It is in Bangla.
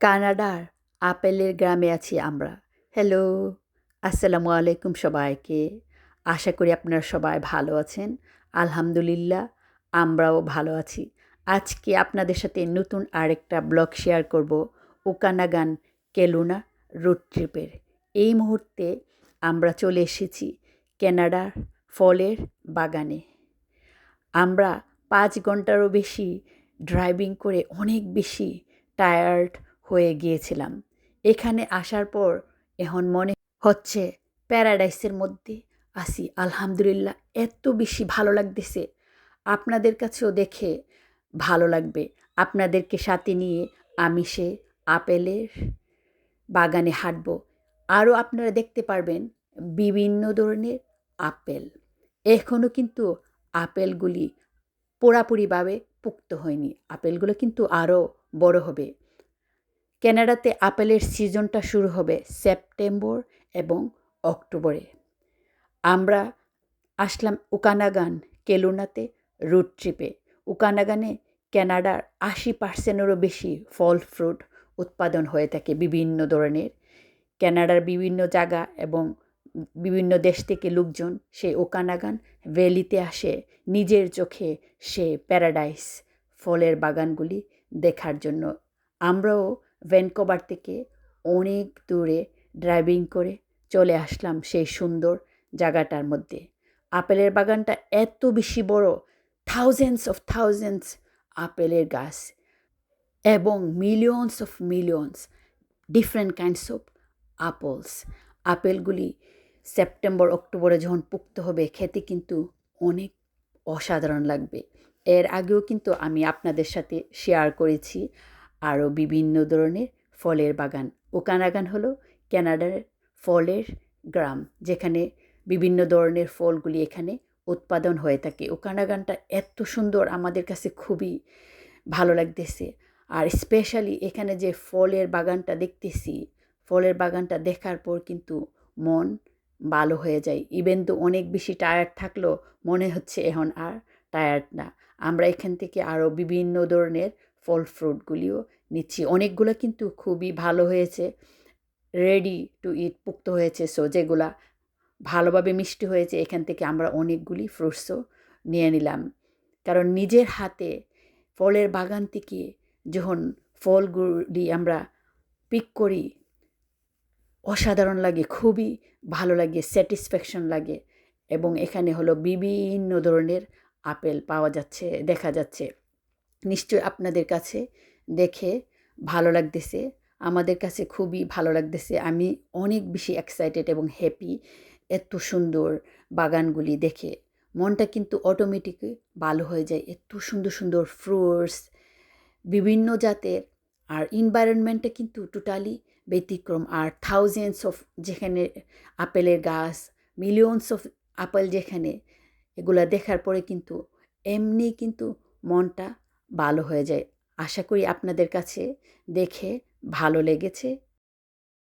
কানাডার আপেলের গ্রামে আছি আমরা। হ্যালো আসসালামু আলাইকুম সবাইকে। আশা করি আপনারা সবাই ভালো আছেন। আলহামদুলিল্লাহ, আমরাও ভালো আছি। আজকে আপনাদের সাথে নতুন আরেকটা ব্লগ শেয়ার করব ওকানাগান কেলুনা রোড ট্রিপের। এই মুহূর্তে আমরা চলে এসেছি কানাডার ফলের বাগানে। আমরা পাঁচ ঘন্টারও বেশি ড্রাইভিং করে অনেক বেশি টায়ার্ড হয়ে গিয়েছিলাম। এখানে আসার পর এখন মনে হচ্ছে প্যারাডাইসের মধ্যে আসি আলহামদুলিল্লাহ, এত বেশি ভালো লাগতেছে। আপনাদের কাছেও দেখে ভালো লাগবে। আপনাদেরকে সাথে নিয়ে আমি সে আপেলের বাগানে হাঁটবো। আরও আপনারা দেখতে পারবেন বিভিন্ন ধরনের আপেল। এখনও কিন্তু আপেলগুলি পুরাপুরিভাবে পুক্ত হয়নি। আপেলগুলো কিন্তু আরও বড় হবে। কানাডাতে আপেলের সিজনটা শুরু হবে সেপ্টেম্বর এবং অক্টোবরে। আমরা আসলাম উকানাগান, কেলুনাতে রুট ট্রিপে। উকানাগানে কানাডার আশি পার্সেন্টেরও বেশি ফল ফ্রুট উৎপাদন হয়ে থাকে বিভিন্ন ধরনের। কানাডার বিভিন্ন জায়গা এবং বিভিন্ন দেশ থেকে লোকজন সে ওকানাগান ভ্যালিতে আসে। নিজের চোখে সে প্যারাডাইস ফলের বাগানগুলি দেখার জন্য। আমরাও ভ্যানকোভার থেকে অনেক দূরে ড্রাইভিং করে চলে আসলাম সেই সুন্দর জায়গাটার মধ্যে। আপেলের বাগানটা এত বেশি বড় থাউজেন্ডস অফ থাউজেন্ডস আপেলের গাছ এবং millions of millions different kinds of apples আপেলগুলি September অক্টোবরে যখন পুক্ত হবে, খেতে কিন্তু অনেক অসাধারণ লাগবে। এর আগেও কিন্তু আমি আপনাদের সাথে শেয়ার করেছি। আরও বিভিন্ন ধরনের ফলের বাগান। ওকানাগান হলো ক্যানাডার ফলের গ্রাম, যেখানে বিভিন্ন ধরনের ফলগুলি এখানে উৎপাদন হয়ে থাকে। ওকানাগানটা এত সুন্দর, আমাদের কাছে খুবই ভালো লাগতেছে। আর স্পেশালি এখানে যে ফলের বাগানটা দেখতেছি, ফলের বাগানটা দেখার পর কিন্তু মন ভালো হয়ে যায়। ইভেন তো অনেক বেশি টায়ার্ড থাকলেও মনে হচ্ছে এখন আর টায়ার্ড না। আমরা এখান থেকে আরও বিভিন্ন ধরনের ফল ফ্রুটগুলিও নিচ্ছি। অনেকগুলো কিন্তু খুবই ভালো হয়েছে রেডি টু ইট পুক্ত হয়েছে। সো যেগুলা ভালোভাবে মিষ্টি হয়েছে, এখান থেকে আমরা অনেকগুলি ফ্রুটসও নিয়ে নিলাম। কারণ নিজের হাতে ফলের বাগান থেকে যখন ফলগুলি আমরা পিক করি, অসাধারণ লাগে, খুবই ভালো লাগে স্যাটিসফ্যাকশন লাগে এবং এখানে হলো বিভিন্ন ধরনের আপেল পাওয়া যাচ্ছে, দেখা যাচ্ছে। নিশ্চয় আপনাদের কাছে দেখে ভালো লাগতেছে। আমাদের কাছে খুবই ভালো লাগতেছে। আমি অনেক বেশি এক্সাইটেড এবং হ্যাপি এত সুন্দর বাগানগুলি দেখে। মনটা কিন্তু অটোমেটিকই ভালো হয়ে যায়। এত সুন্দর সুন্দর ফ্রুটস বিভিন্ন জাতের আর ইনভায়রনমেন্টটা কিন্তু টোটালি ব্যতিক্রম। আর থাউজেন্ডস অফ যেখানে আপেলের গাছ মিলিয়নস অফ আপেল যেখানে, এগুলা দেখার পরে কিন্তু এমনি কিন্তু মনটা ভালো হয়ে যায়। আশা করি আপনাদের কাছে দেখে ভালো লেগেছে।